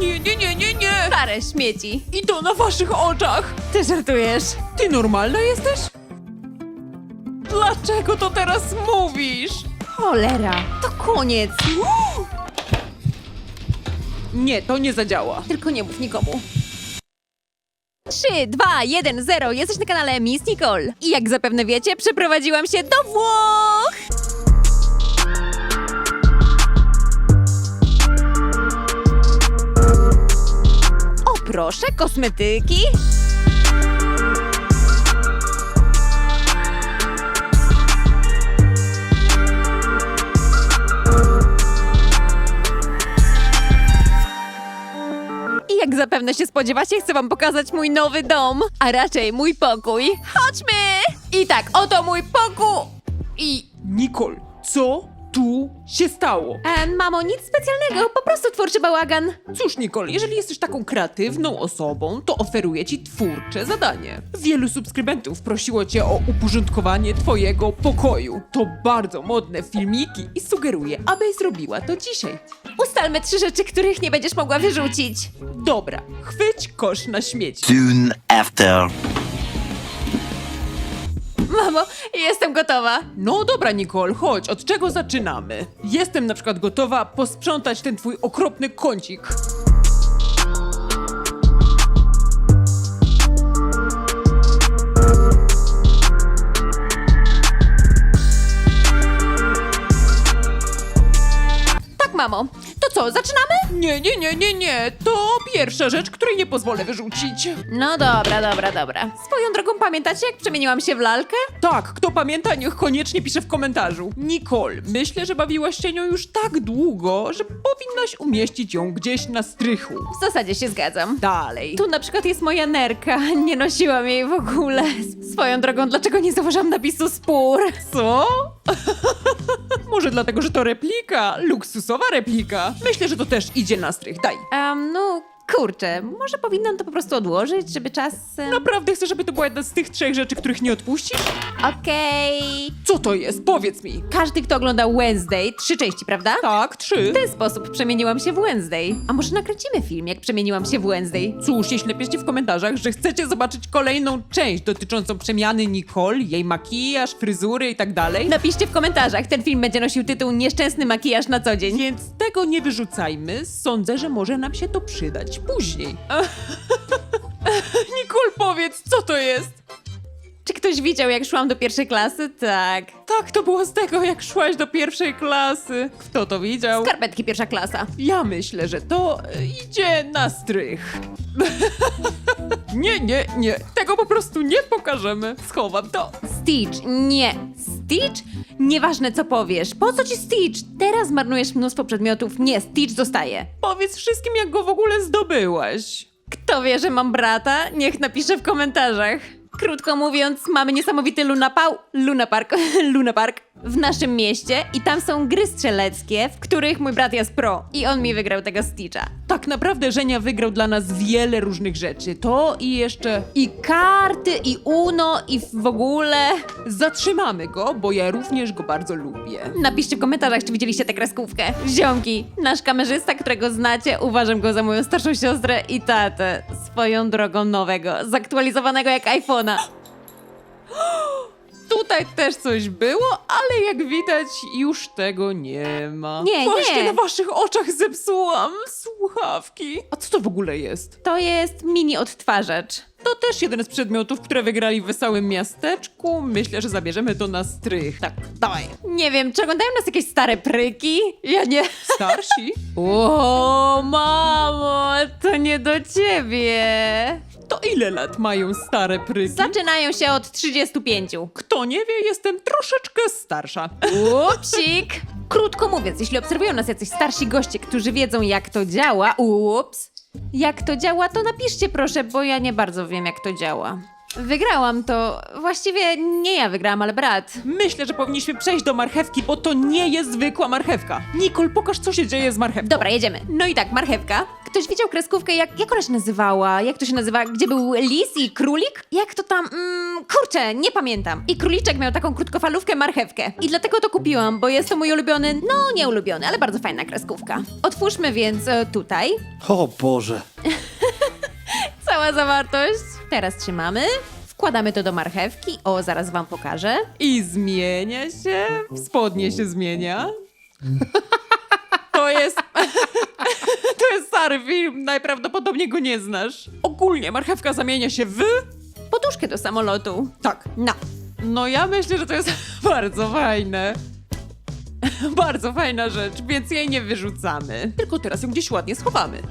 Nie, nie, nie, nie, nie! Stare śmieci. I to na waszych oczach! Ty żartujesz? Ty normalna jesteś? Dlaczego to teraz mówisz? Cholera, to koniec. Nie, to nie zadziała. Tylko nie mów nikomu. 3, 2, 1, 0. Jesteś na kanale Miss Nicole. I jak zapewne wiecie, przeprowadziłam się do Włoch! Proszę, kosmetyki. I jak zapewne się spodziewacie, chcę wam pokazać mój nowy dom, a raczej mój pokój. Chodźmy! I tak, oto mój pokój! I... Nicole, co tu się stało? E, mamo, nic specjalnego, po prostu twórczy bałagan. Cóż, Nicole, jeżeli jesteś taką kreatywną osobą, to oferuję ci twórcze zadanie. Wielu subskrybentów prosiło cię o uporządkowanie twojego pokoju. To bardzo modne filmiki i sugeruję, abyś zrobiła to dzisiaj. Ustalmy trzy rzeczy, których nie będziesz mogła wyrzucić. Dobra, chwyć kosz na śmieci. Soon after. Mamo, jestem gotowa. No dobra, Nicole, chodź, od czego zaczynamy? Jestem na przykład gotowa posprzątać ten twój okropny kącik. Tak, mamo. To co, zaczynamy? Nie, nie, nie, nie, nie, to pierwsza rzecz, której nie pozwolę wyrzucić. No dobra, dobra, dobra. Swoją drogą pamiętacie, jak przemieniłam się w lalkę? Tak, kto pamięta, niech koniecznie pisze w komentarzu. Nicole, myślę, że bawiłaś się nią już tak długo, że powinnaś umieścić ją gdzieś na strychu. W zasadzie się zgadzam. Dalej. Tu na przykład jest moja nerka. Nie nosiłam jej w ogóle. Swoją drogą, dlaczego nie zauważyłam napisu spór? Co? Może dlatego, że to replika, luksusowa replika. Myślę, że to też idzie na strych, daj. Um, no kurczę, może powinnam to po prostu odłożyć, żeby czas... em, Naprawdę chcę, żeby to była jedna z tych trzech rzeczy, których nie odpuścisz? Okej. Co to jest? Powiedz mi. Każdy, kto oglądał Wednesday, trzy części, prawda? Tak, trzy. W ten sposób przemieniłam się w Wednesday. A może nakręcimy film, jak przemieniłam się w Wednesday? Cóż, jeśli napiszcie w komentarzach, że chcecie zobaczyć kolejną część dotyczącą przemiany Nicole, jej makijaż, fryzury i tak dalej, Napiszcie w komentarzach, ten film będzie nosił tytuł Nieszczęsny makijaż na co dzień. więc tego nie wyrzucajmy. Sądzę, że może nam się to przydać później. Nicole, powiedz, co to jest? Czy ktoś widział, jak szłam do pierwszej klasy? Tak. Tak, to było z tego, jak szłaś do pierwszej klasy. Kto to widział? Skarpetki pierwsza klasa. Ja myślę, że to e, idzie na strych. nie, nie, nie. Tego po prostu nie pokażemy. Schowam to. Stitch, nie. Stitch? Nieważne co powiesz. Po co ci Stitch? Teraz marnujesz mnóstwo przedmiotów. Nie, Stitch zostaje. Powiedz wszystkim, jak go w ogóle zdobyłaś. Kto wie, że mam brata? Niech napisze w komentarzach. Krótko mówiąc, mamy niesamowity lunapał, lunapark, lunapark w naszym mieście i tam są gry strzeleckie, w których mój brat jest pro i on mi wygrał tego Stitcha. Tak naprawdę Żenia wygrał dla nas wiele różnych rzeczy. To i jeszcze... I karty, i Uno, i w ogóle. Zatrzymamy go, bo ja również go bardzo lubię. Napiszcie w komentarzach, czy widzieliście tę kreskówkę. Ziomki, nasz kamerzysta, którego znacie, uważam go za moją starszą siostrę i tatę. Swoją drogą nowego, zaktualizowanego jak iPhone'a. Tutaj też coś było, ale jak widać już tego nie ma. Nie, Właśnie nie. na waszych oczach zepsułam słuchawki. A co to w ogóle jest? To jest mini odtwarzacz. To też jeden z przedmiotów, które wygrali w Wesołym Miasteczku. Myślę, że zabierzemy to na strych. Tak, dawaj. Nie wiem, czy oglądają nas jakieś stare pryki? Ja nie. Starsi? O, mamo, to nie do ciebie. To ile lat mają stare pryki? Zaczynają się od 35. Kto nie wie, jestem troszeczkę starsza. Upsik! Krótko mówiąc, jeśli obserwują nas jacyś starsi goście, którzy wiedzą jak to działa, ups, jak to działa, to napiszcie proszę, bo ja nie bardzo wiem jak to działa. Wygrałam to. Właściwie nie ja wygrałam, ale brat. Myślę, że powinniśmy przejść do marchewki, bo to nie jest zwykła marchewka. Nicole, pokaż, co się dzieje z marchewką. Dobra, jedziemy. No i tak, marchewka. Ktoś widział kreskówkę, jak, jak ona się nazywała? Jak to się nazywa? Gdzie był lis i królik? Jak to tam? Mm, kurczę, nie pamiętam. I króliczek miał taką krótkofalówkę marchewkę. I dlatego to kupiłam, bo jest to mój ulubiony, no nie ulubiony, ale bardzo fajna kreskówka. Otwórzmy więc e, tutaj. O Boże. Cała zawartość. Teraz trzymamy. Wkładamy to do marchewki. O, zaraz wam pokażę. I zmienia się, spodnie się zmienia. To jest... to jest stary film, najprawdopodobniej go nie znasz. Ogólnie marchewka zamienia się w... Poduszkę do samolotu. Tak. No. No ja myślę, że to jest bardzo fajne. Bardzo fajna rzecz, więc jej nie wyrzucamy. Tylko teraz ją gdzieś ładnie schowamy.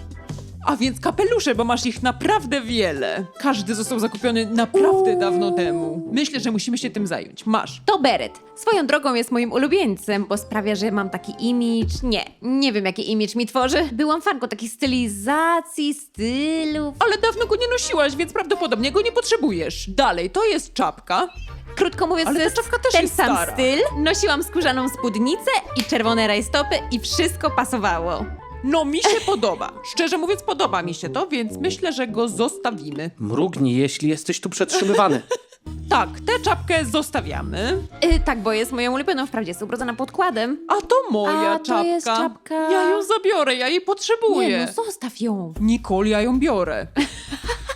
A więc kapelusze, bo masz ich naprawdę wiele. Każdy został zakupiony naprawdę dawno temu. Myślę, że musimy się tym zająć. Masz. To beret. Swoją drogą jest moim ulubieńcem, bo sprawia, że mam taki imidż. Nie, nie wiem jaki imidż mi tworzy. Byłam fanką takich stylizacji, stylów. Ale dawno go nie nosiłaś, więc prawdopodobnie go nie potrzebujesz. Dalej, to jest czapka. Krótko mówiąc, Ale to ta jest czapka też ten jest sam stara. styl. Nosiłam skórzaną spódnicę i czerwone rajstopy i wszystko pasowało. No, mi się podoba. Szczerze mówiąc, podoba mi się to, więc myślę, że go zostawimy. Mrugnij, jeśli jesteś tu przetrzymywany. Tak, tę czapkę zostawiamy. Yy, tak, bo jest moją ulubioną, wprawdzie jest ubrodzona podkładem. A to moja A, to czapka. jest czapka. Ja ją zabiorę, ja jej potrzebuję. Nie, no zostaw ją. Nicole, ja ją biorę.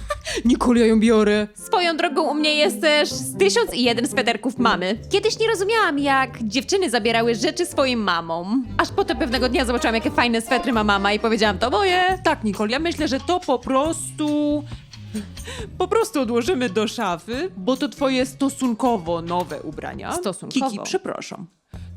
Nicole, ja ją biorę. Swoją drogą u mnie jest też z tysiąc i jeden sweterków mamy. Kiedyś nie rozumiałam, jak dziewczyny zabierały rzeczy swoim mamom. Aż potem pewnego dnia zobaczyłam, jakie fajne swetry ma mama i powiedziałam, to moje. Tak, Nicole, ja myślę, że to po prostu... Po prostu odłożymy do szafy, bo to twoje stosunkowo nowe ubrania. Stosunkowo. Kiki, przepraszam.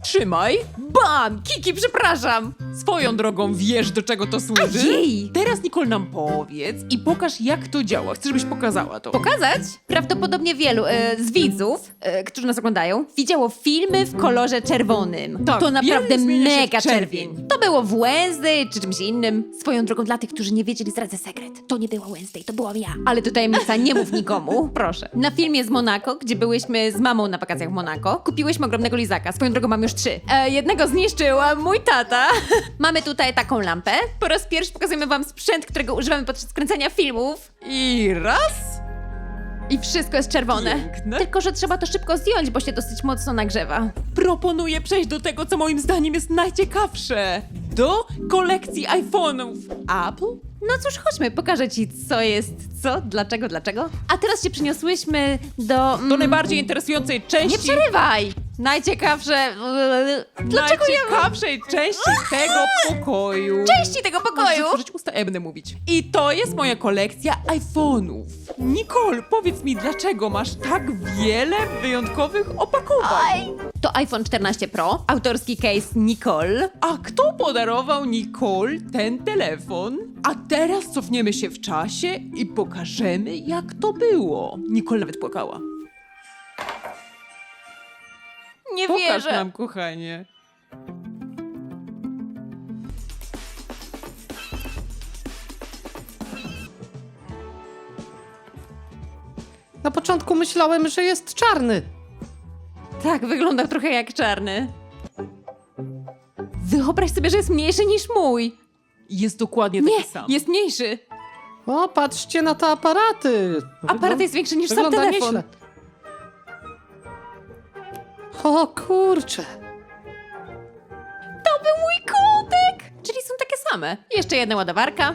Trzymaj. Bam! Kiki, przepraszam! Swoją drogą wiesz, do czego to służy. Jej! Teraz, Nicole, nam powiedz i pokaż, jak to działa. Chcę, żebyś pokazała to. Pokazać? Prawdopodobnie wielu e, z widzów, e, którzy nas oglądają, widziało filmy w kolorze czerwonym. Tak, to naprawdę biel zmienia się w mega czerwień. czerwień. To było w Wednesday czy czymś innym. Swoją drogą dla tych, którzy nie wiedzieli, zdradzę sekret. To nie była Wednesday, to byłam ja. Ale to tajemnica, nie mów nikomu. Proszę. Na filmie z Monako, gdzie byłyśmy z mamą na wakacjach w Monako, kupiłyśmy ogromnego lizaka. Swoją drogą mam już trzy. E, jednego zniszczył mój tata. Mamy tutaj taką lampę. Po raz pierwszy pokazujemy wam sprzęt, którego używamy podczas kręcenia filmów. I raz. I wszystko jest czerwone. Piękne. Tylko, że trzeba to szybko zdjąć, bo się dosyć mocno nagrzewa. Proponuję przejść do tego, co moim zdaniem jest najciekawsze. Do kolekcji iPhone'ów. Apple? No cóż, chodźmy, pokażę ci, co jest co, dlaczego, dlaczego. A teraz się przyniosłyśmy do... mm, Do najbardziej interesującej części. Nie przerywaj! Najciekawsze... Dlaczego ja... najciekawszej części tego pokoju. Części tego Możesz pokoju! otworzyć usta, będę mówić. I to jest moja kolekcja iPhone'ów. Nicole, powiedz mi, dlaczego masz tak wiele wyjątkowych opakowań? To iPhone 14 Pro, autorski case Nicole. A kto podarował Nicole ten telefon? A teraz cofniemy się w czasie i pokażemy, jak to było. Nicole nawet płakała. Nie Pokaż wierzę. nam, kochanie. Na początku myślałem, że jest czarny. Tak, wygląda trochę jak czarny. Wyobraź sobie, że jest mniejszy niż mój. Jest dokładnie Nie, taki sam. jest mniejszy. O, patrzcie na te aparaty. Aparat jest większy niż sam wygląda telefon. nieźle. O kurczę. To był mój kotek! Czyli są takie same. Jeszcze jedna ładowarka.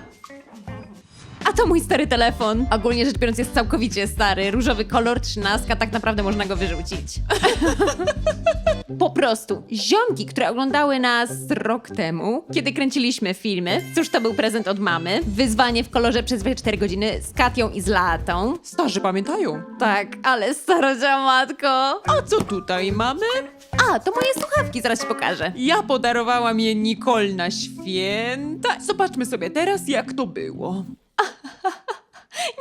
A to mój stary telefon. Ogólnie rzecz biorąc jest całkowicie stary. Różowy kolor, trzynastka, tak naprawdę można go wyrzucić. po prostu. Ziomki, które oglądały nas rok temu, kiedy kręciliśmy filmy. Cóż, to był prezent od mamy. Wyzwanie w kolorze przez 4 godziny z Katią i z Latą. Starzy pamiętają. Tak, ale starodzia matko. A co tutaj mamy? A, to moje słuchawki, zaraz ci pokażę. Ja podarowałam je Nicole na święta. Zobaczmy sobie teraz, jak to było.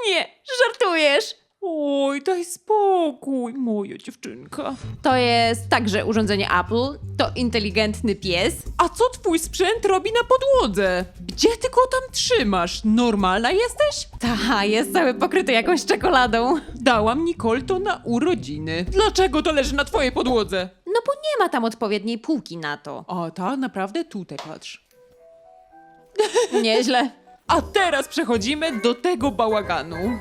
Nie, żartujesz. Oj, daj spokój, moja dziewczynka. To jest także urządzenie Apple, to inteligentny pies. A co twój sprzęt robi na podłodze? Gdzie ty go tam trzymasz? Normalna jesteś? Ta, jest cały pokryty jakąś czekoladą. Dałam Nicole to na urodziny. Dlaczego to leży na twojej podłodze? No bo nie ma tam odpowiedniej półki na to. A ta naprawdę tutaj patrz. Nieźle. A teraz przechodzimy do tego bałaganu.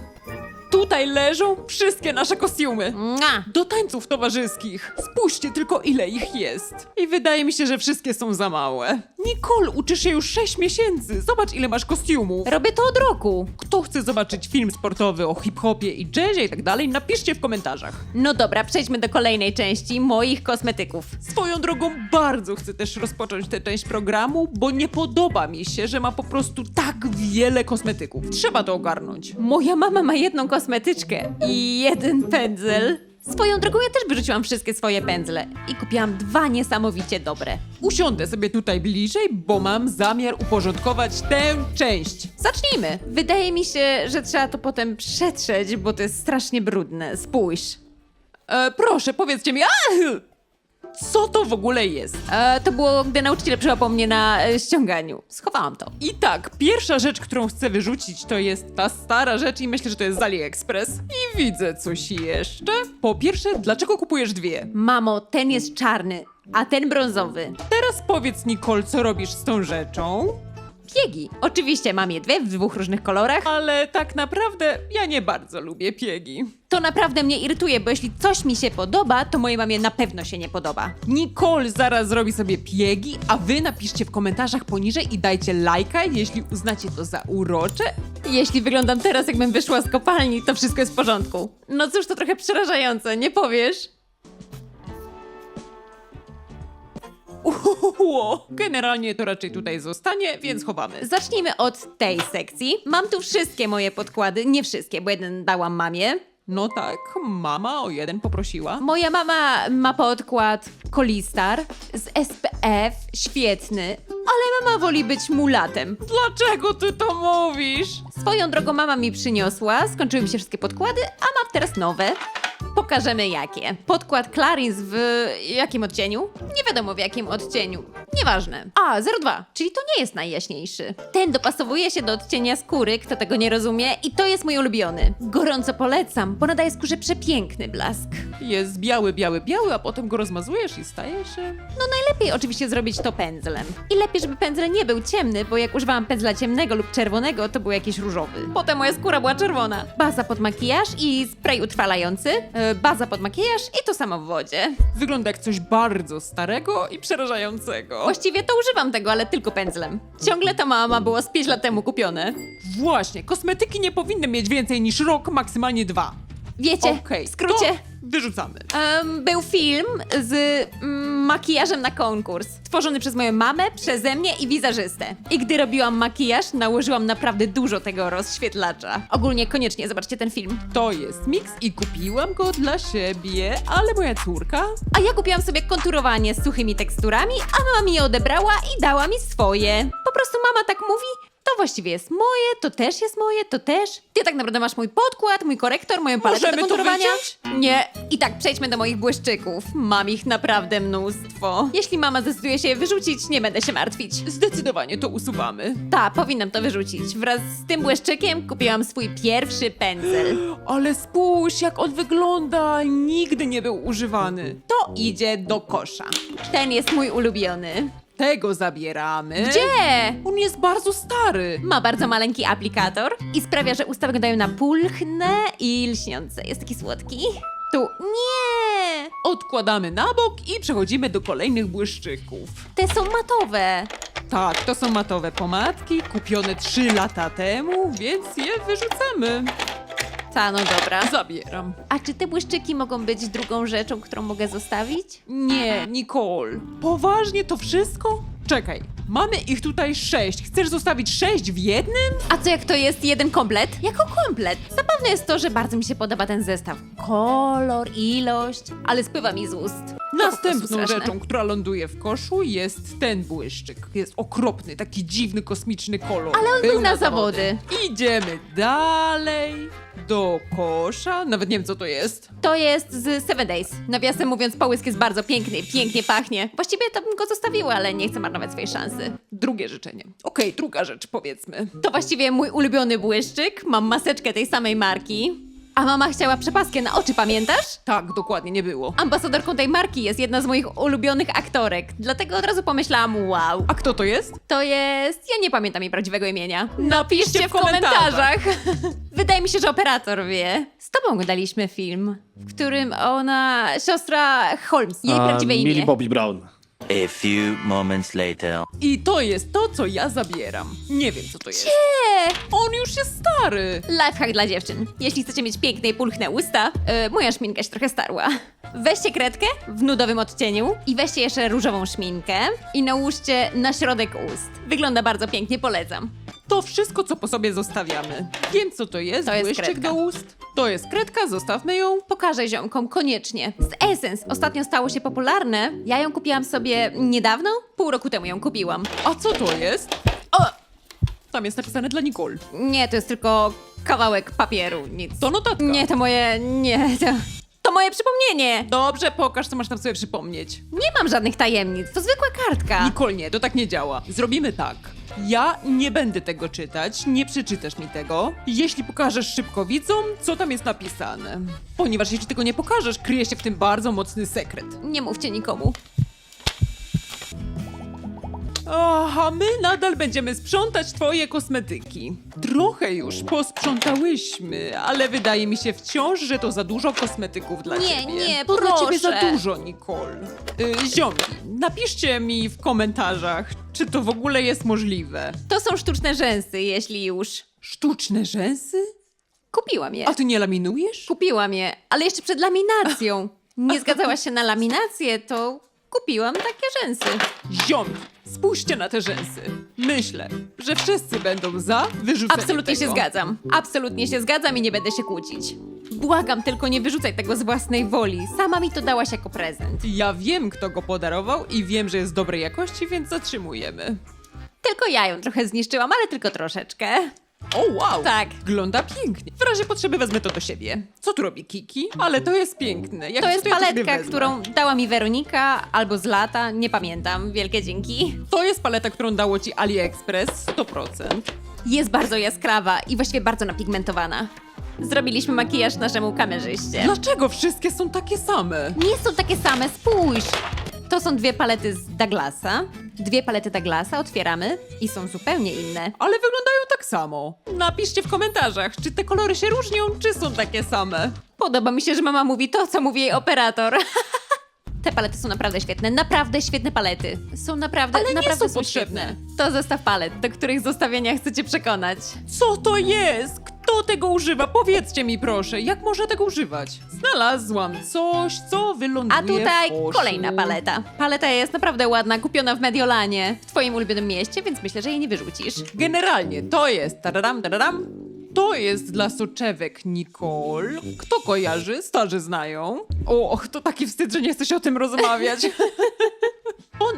Tutaj leżą wszystkie nasze kostiumy. Mua. Do tańców towarzyskich. Spójrzcie tylko ile ich jest. I wydaje mi się, że wszystkie są za małe. Nicole, uczysz się już 6 miesięcy. Zobacz ile masz kostiumów. Robię to od roku. Kto chce zobaczyć film sportowy o hip-hopie i jazzie i tak dalej, napiszcie w komentarzach. No dobra, przejdźmy do kolejnej części moich kosmetyków. Swoją drogą bardzo chcę też rozpocząć tę część programu, bo nie podoba mi się, że ma po prostu tak wiele kosmetyków. Trzeba to ogarnąć. Moja mama ma jedną kosmetyczkę i jeden pędzel. Swoją drogą ja też wyrzuciłam wszystkie swoje pędzle i kupiłam dwa niesamowicie dobre. Usiądę sobie tutaj bliżej, bo mam zamiar uporządkować tę część. Zacznijmy. Wydaje mi się, że trzeba to potem przetrzeć, bo to jest strasznie brudne. Spójrz. E, proszę, powiedzcie mi, a, co to w ogóle jest? E, to było, gdy nauczyciel przyłapał mnie na e, ściąganiu. Schowałam to. I tak, pierwsza rzecz, którą chcę wyrzucić, to jest ta stara rzecz i myślę, że to jest z AliExpress. I widzę coś jeszcze. Po pierwsze, dlaczego kupujesz dwie? Mamo, ten jest czarny, a ten brązowy. Teraz powiedz, Nicole, co robisz z tą rzeczą? Piegi. Oczywiście mam je dwie w dwóch różnych kolorach. Ale tak naprawdę ja nie bardzo lubię piegi. To naprawdę mnie irytuje, bo jeśli coś mi się podoba, to mojej mamie na pewno się nie podoba. Nicole zaraz zrobi sobie piegi, a wy napiszcie w komentarzach poniżej i dajcie lajka, jeśli uznacie to za urocze. Jeśli wyglądam teraz, jakbym wyszła z kopalni, to wszystko jest w porządku. No cóż, to trochę przerażające, nie powiesz? Uhuhu. Generalnie to raczej tutaj zostanie, więc chowamy. Zacznijmy od tej sekcji. Mam tu wszystkie moje podkłady, nie wszystkie, bo jeden dałam mamie. No tak, mama o jeden poprosiła. Moja mama ma podkład Kolistar z SPF, świetny, ale mama woli być mulatem. Dlaczego ty to mówisz? Swoją drogą mama mi przyniosła, skończyły mi się wszystkie podkłady, a mam teraz nowe. Pokażemy jakie. Podkład Clarins w jakim odcieniu? Nie wiadomo w jakim odcieniu. Nieważne. A, 02, czyli to nie jest najjaśniejszy. Ten dopasowuje się do odcienia skóry, kto tego nie rozumie, i to jest mój ulubiony. Gorąco polecam, bo nadaje skórze przepiękny blask. Jest biały, biały, biały, a potem go rozmazujesz i staje się... No najlepiej oczywiście zrobić to pędzlem. I lepiej, żeby pędzel nie był ciemny, bo jak używałam pędzla ciemnego lub czerwonego, to był jakiś różowy. Potem moja skóra była czerwona. Baza pod makijaż i spray utrwalający, yy, baza pod makijaż i to samo w wodzie. Wygląda jak coś bardzo starego i przerażającego. Właściwie to używam tego, ale tylko pędzlem. Ciągle ta mama było z 5 lat temu kupione. Właśnie, kosmetyki nie powinny mieć więcej niż rok, maksymalnie dwa. Wiecie, Okej, w skrócie... to wyrzucamy. Em, był film z mm, makijażem na konkurs, tworzony przez moją mamę, przeze mnie i wizerzystę. I gdy robiłam makijaż, nałożyłam naprawdę dużo tego rozświetlacza. Ogólnie koniecznie zobaczcie ten film. To jest miks i kupiłam go dla siebie, ale moja córka A ja kupiłam sobie konturowanie z suchymi teksturami, a mama mi je odebrała i dała mi swoje. Po prostu mama tak mówi, to właściwie jest moje, to też jest moje, to też. Ty tak naprawdę masz mój podkład, mój korektor, moją paletę Możemy do to konturowania. wyciąć? Nie. I tak, przejdźmy do moich błyszczyków. Mam ich naprawdę mnóstwo. Jeśli mama zdecyduje się je wyrzucić, nie będę się martwić. zdecydowanie to usuwamy. Ta, powinnam to wyrzucić. Wraz z tym błyszczykiem kupiłam swój pierwszy pędzel. Ale spójrz, jak on wygląda, nigdy nie był używany. To idzie do kosza. Ten jest mój ulubiony. Tego zabieramy. Gdzie? On jest bardzo stary. Ma bardzo maleńki aplikator i sprawia, że usta wyglądają na pulchne i lśniące. Jest taki słodki. Tu nie! Odkładamy na bok i przechodzimy do kolejnych błyszczyków. Te są matowe. Tak, to są matowe pomadki, kupione 3 lata temu, więc je wyrzucamy. Ta, no dobra. Zabieram. A czy te błyszczyki mogą być drugą rzeczą, którą mogę zostawić? Nie, Nicole. Poważnie to wszystko? Czekaj, mamy ich tutaj sześć. Chcesz zostawić sześć w jednym? A co jak to jest jeden komplet? Jako komplet. Zabawne jest to, że bardzo mi się podoba ten zestaw. Kolor, ilość, ale spływa mi z ust. Następną straszne. rzeczą, która ląduje w koszu jest ten błyszczyk. Jest okropny, taki dziwny, kosmiczny kolor. Ale on był na zawody. Idziemy dalej, do kosza? Nawet nie wiem, co to jest. To jest z Seven Days. Nawiasem mówiąc, połysk jest bardzo piękny, pięknie pachnie. Właściwie to bym go zostawiła, ale nie chcę marnować swojej szansy. Drugie życzenie. Okej, druga rzecz, powiedzmy. To właściwie mój ulubiony błyszczyk. Mam maseczkę tej samej marki. A mama chciała przepaskę na oczy, pamiętasz? Tak, dokładnie, nie było. Ambasadorką tej marki jest jedna z moich ulubionych aktorek, dlatego od razu pomyślałam, wow. A kto to jest? To jest. Ja nie pamiętam jej prawdziwego imienia. Napiszcie w w komentarzach. komentarzach. Wydaje mi się, że operator wie. Z tobą oglądaliśmy film, w którym ona. siostra Holmes. Jej A, prawdziwe imię. Millie Bobby Brown. A few moments later. I to jest to, co ja zabieram. Nie wiem, co to jest. Nie! On już jest stary. Lifehack dla dziewczyn. Jeśli chcecie mieć piękne i pulchne usta, yy, moja szminka się trochę starła. Weźcie kredkę w nudowym odcieniu i weźcie jeszcze różową szminkę i nałóżcie na środek ust. Wygląda bardzo pięknie, polecam. To wszystko, co po sobie zostawiamy. Wiem, co to jest. To jest Błyszczyk kredka. do ust. To jest kredka, zostawmy ją. Pokażę ziomkom koniecznie. Z Essence ostatnio stało się popularne. Ja ją kupiłam sobie niedawno, pół roku temu ją kupiłam. A co to jest? O! Tam jest napisane dla Nicole. Nie, to jest tylko kawałek papieru, nic. To notatka. Nie, to moje... nie, to... Moje przypomnienie! Dobrze, pokaż, co masz tam sobie przypomnieć. Nie mam żadnych tajemnic, to zwykła kartka. Nicole, nie, to tak nie działa. Zrobimy tak. Ja nie będę tego czytać, nie przeczytasz mi tego, jeśli pokażesz szybko widzom, co tam jest napisane. Ponieważ jeśli tego nie pokażesz, kryje się w tym bardzo mocny sekret. Nie mówcie nikomu. Aha, my nadal będziemy sprzątać twoje kosmetyki. Trochę już posprzątałyśmy, ale wydaje mi się wciąż, że to za dużo kosmetyków dla Nie, ciebie. nie, to dla ciebie proszę. za dużo, Nicole. Y, ziomki, napiszcie mi w komentarzach, czy to w ogóle jest możliwe. To są sztuczne rzęsy, jeśli już. Sztuczne rzęsy? Kupiłam je. A ty nie laminujesz? Kupiłam je, ale jeszcze przed laminacją. Nie zgadzałaś się na laminację, to kupiłam takie rzęsy. Ziomki, spójrzcie na te rzęsy. Myślę, że wszyscy będą za wyrzuceniem Absolutnie tego. się zgadzam. Absolutnie się zgadzam i nie będę się kłócić. Błagam, tylko nie wyrzucaj tego z własnej woli. Sama mi to dałaś jako prezent. Ja wiem, kto go podarował i wiem, że jest dobrej jakości, więc zatrzymujemy. Tylko ja ją trochę zniszczyłam, ale tylko troszeczkę. O wow! Tak. Wygląda pięknie. W razie potrzeby wezmę to do siebie. Co tu robi Kiki? Ale to jest piękne. Jak To jest ja paletka, wezmę. którą dała mi Weronika albo z lata, nie pamiętam. Wielkie dzięki. To jest paleta, którą dało ci AliExpress 100%. Jest bardzo jaskrawa i właściwie bardzo napigmentowana. Zrobiliśmy makijaż naszemu kamerzyście. Dlaczego wszystkie są takie same? Nie są takie same, spójrz! To są dwie palety z Douglasa. Dwie palety Douglasa otwieramy i są zupełnie inne. Ale wyglądają tak samo. Napiszcie w komentarzach, czy te kolory się różnią, czy są takie same. Podoba mi się, że mama mówi to, co mówi jej operator. Te palety są naprawdę świetne, naprawdę świetne palety. Są naprawdę, Ale nie naprawdę są potrzebne. To zestaw palet, do których zostawienia chcecie przekonać. Co to jest? Kto tego używa? Powiedzcie mi proszę, jak można tego używać? Znalazłam coś, co wyląduje A tutaj w kolejna paleta. Paleta jest naprawdę ładna, kupiona w Mediolanie, w twoim ulubionym mieście, więc myślę, że jej nie wyrzucisz. Generalnie to jest tararam, tararam. To jest dla soczewek Nicole. Kto kojarzy? Starzy znają. Och, to taki wstyd, że nie chcę się o tym rozmawiać.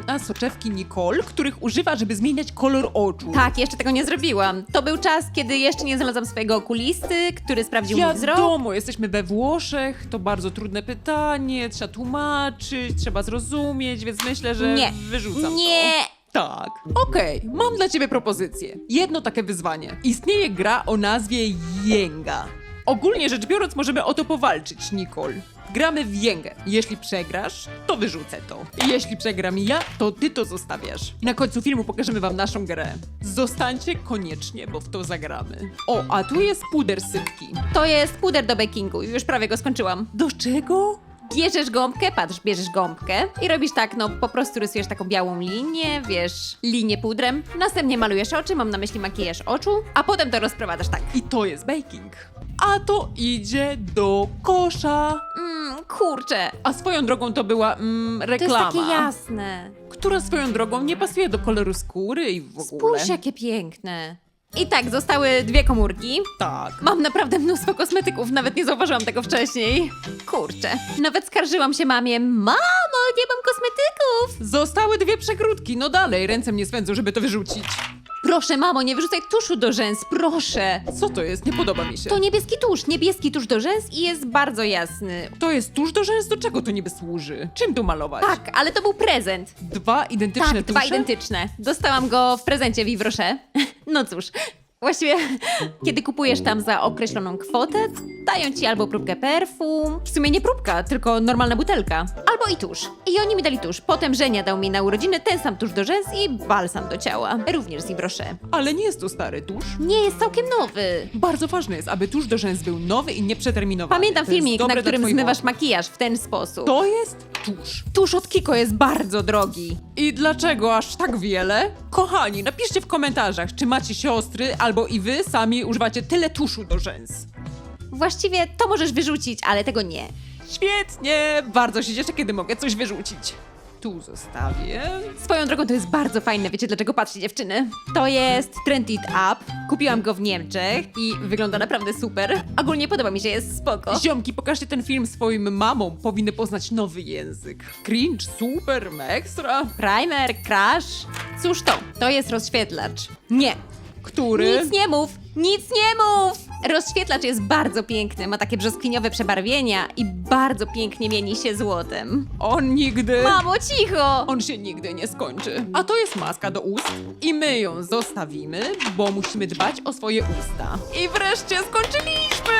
Ona soczewki Nicole, których używa, żeby zmieniać kolor oczu. Tak, jeszcze tego nie zrobiłam. To był czas, kiedy jeszcze nie znalazłam swojego okulisty, który sprawdził mój wzrok. Wiadomo, jesteśmy we Włoszech, to bardzo trudne pytanie, trzeba tłumaczyć, trzeba zrozumieć, więc myślę, że Nie. wyrzucam Nie. to. Tak. Okej, mam dla ciebie propozycję. Jedno takie wyzwanie. Istnieje gra o nazwie Jenga. Ogólnie rzecz biorąc, możemy o to powalczyć, Nicole. Gramy w Jengę. Jeśli przegrasz, to wyrzucę to. Jeśli przegram ja, to ty to zostawiasz. Na końcu filmu pokażemy wam naszą grę. Zostańcie koniecznie, bo w to zagramy. O, a tu jest puder sypki. To jest puder do bakingu, już prawie go skończyłam. Do czego? Bierzesz gąbkę, patrz, bierzesz gąbkę i robisz tak, no po prostu rysujesz taką białą linię, wiesz, linię pudrem, następnie malujesz oczy, mam na myśli makijaż oczu, a potem to rozprowadzasz tak. I to jest baking. A to idzie do kosza. Mmm, kurczę, A swoją drogą to była mm, to reklama. jest takie jasne. która swoją drogą nie pasuje do koloru skóry i w ogóle. Spójrz, jakie piękne. I tak, zostały dwie komórki. Tak. Mam naprawdę mnóstwo kosmetyków, nawet nie zauważyłam tego wcześniej. Kurczę, nawet skarżyłam się mamie, mamo, nie mam kosmetyków. Zostały dwie przegródki, no dalej, ręce mnie swędzą, żeby to wyrzucić. Proszę, mamo, nie wyrzucaj tuszu do rzęs, proszę. Co to jest? Nie podoba mi się. To niebieski tusz, niebieski tusz do rzęs i jest bardzo jasny. To jest tusz do rzęs? Do czego to niby służy? Czym tu malować? Tak, ale to był prezent. Dwa identyczne Tak, dwa tusze? identyczne. Dostałam go w prezencie w Ivrosze. No cóż, właściwie kiedy kupujesz tam za określoną kwotę, dają ci albo próbkę perfum, w sumie nie próbka, tylko normalna butelka, albo i tusz. I oni mi dali tusz. Potem Żenia dał mi na urodziny ten sam tusz do rzęs i balsam do ciała. Również z Ivrosze. Ale nie jest to stary tusz. Nie jest całkiem nowy. Bardzo ważne jest, aby tusz do rzęs był nowy i nieprzeterminowany. Pamiętam To jest filmik, na dla którym zmywasz makijaż w ten sposób. To jest tusz. Tusz od Kiko jest bardzo drogi. I dlaczego aż tak wiele? Kochani, napiszcie w komentarzach, czy macie siostry, albo i wy sami używacie tyle tuszu do rzęs. Właściwie to możesz wyrzucić, ale tego nie. Świetnie! Bardzo się cieszę, kiedy mogę coś wyrzucić. Tu zostawię. Swoją drogą to jest bardzo fajne, wiecie dlaczego? Patrzcie dziewczyny. To jest Trend It Up. Kupiłam go w Niemczech i wygląda naprawdę super. Ogólnie podoba mi się, jest spoko. Ziomki, pokażcie ten film swoim mamom. Powinny poznać nowy język. Cringe, super, ekstra. Primer, crash. Cóż to? To jest rozświetlacz. Nie. Który? Nic nie mów! Nic nie mów! Rozświetlacz jest bardzo piękny, ma takie brzoskwiniowe przebarwienia i bardzo pięknie mieni się złotem. On nigdy... Mamo, cicho! On się nigdy nie skończy. A to jest maska do ust i my ją zostawimy, bo musimy dbać o swoje usta. I wreszcie skończyliśmy!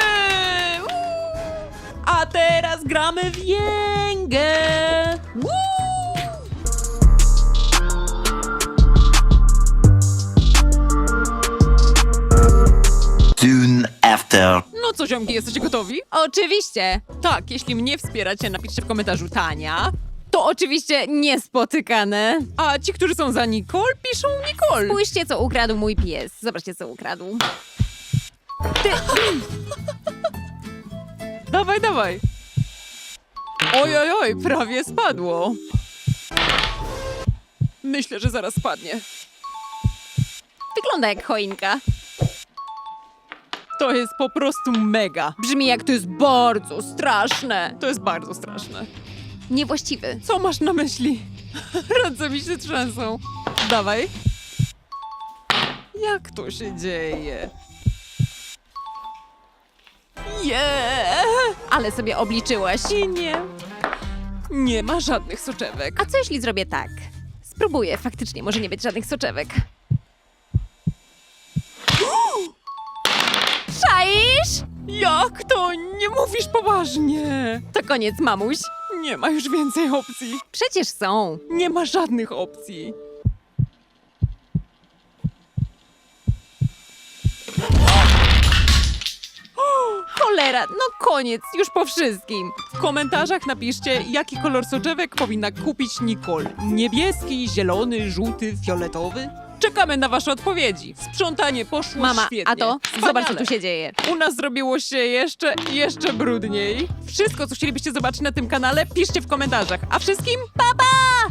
Uuu! A teraz gramy w jęgę! Uuu! After. No co, ziomki, jesteście gotowi? Oczywiście! Tak, jeśli mnie wspieracie, napiszcie w komentarzu Tania. To oczywiście niespotykane. A ci, którzy są za Nicole, piszą Nicole. Spójrzcie, co ukradł mój pies. Zobaczcie, co ukradł. Dawaj, dawaj. Oj, oj, oj, prawie spadło. Myślę, że zaraz spadnie. Wygląda jak choinka. To jest po prostu mega. Brzmi jak to jest bardzo straszne. To jest bardzo straszne. Niewłaściwy. Co masz na myśli? Ręce mi się trzęsą. Dawaj. Jak to się dzieje? Yeah! Ale sobie obliczyłaś. I nie. Nie ma żadnych soczewek. A co jeśli zrobię tak? Spróbuję, faktycznie może nie być żadnych soczewek. Jak to? Nie mówisz poważnie. To koniec, mamuś. Nie ma już więcej opcji. Przecież są. Nie ma żadnych opcji. Cholera, no koniec, już po wszystkim. W komentarzach napiszcie, jaki kolor soczewek powinna kupić Nicole. Niebieski, zielony, żółty, fioletowy? Czekamy na wasze odpowiedzi. Sprzątanie poszło Mama, świetnie. a to? Zobacz, co tu się dzieje. U nas zrobiło się jeszcze, jeszcze brudniej. Wszystko, co chcielibyście zobaczyć na tym kanale, piszcie w komentarzach. A wszystkim pa pa!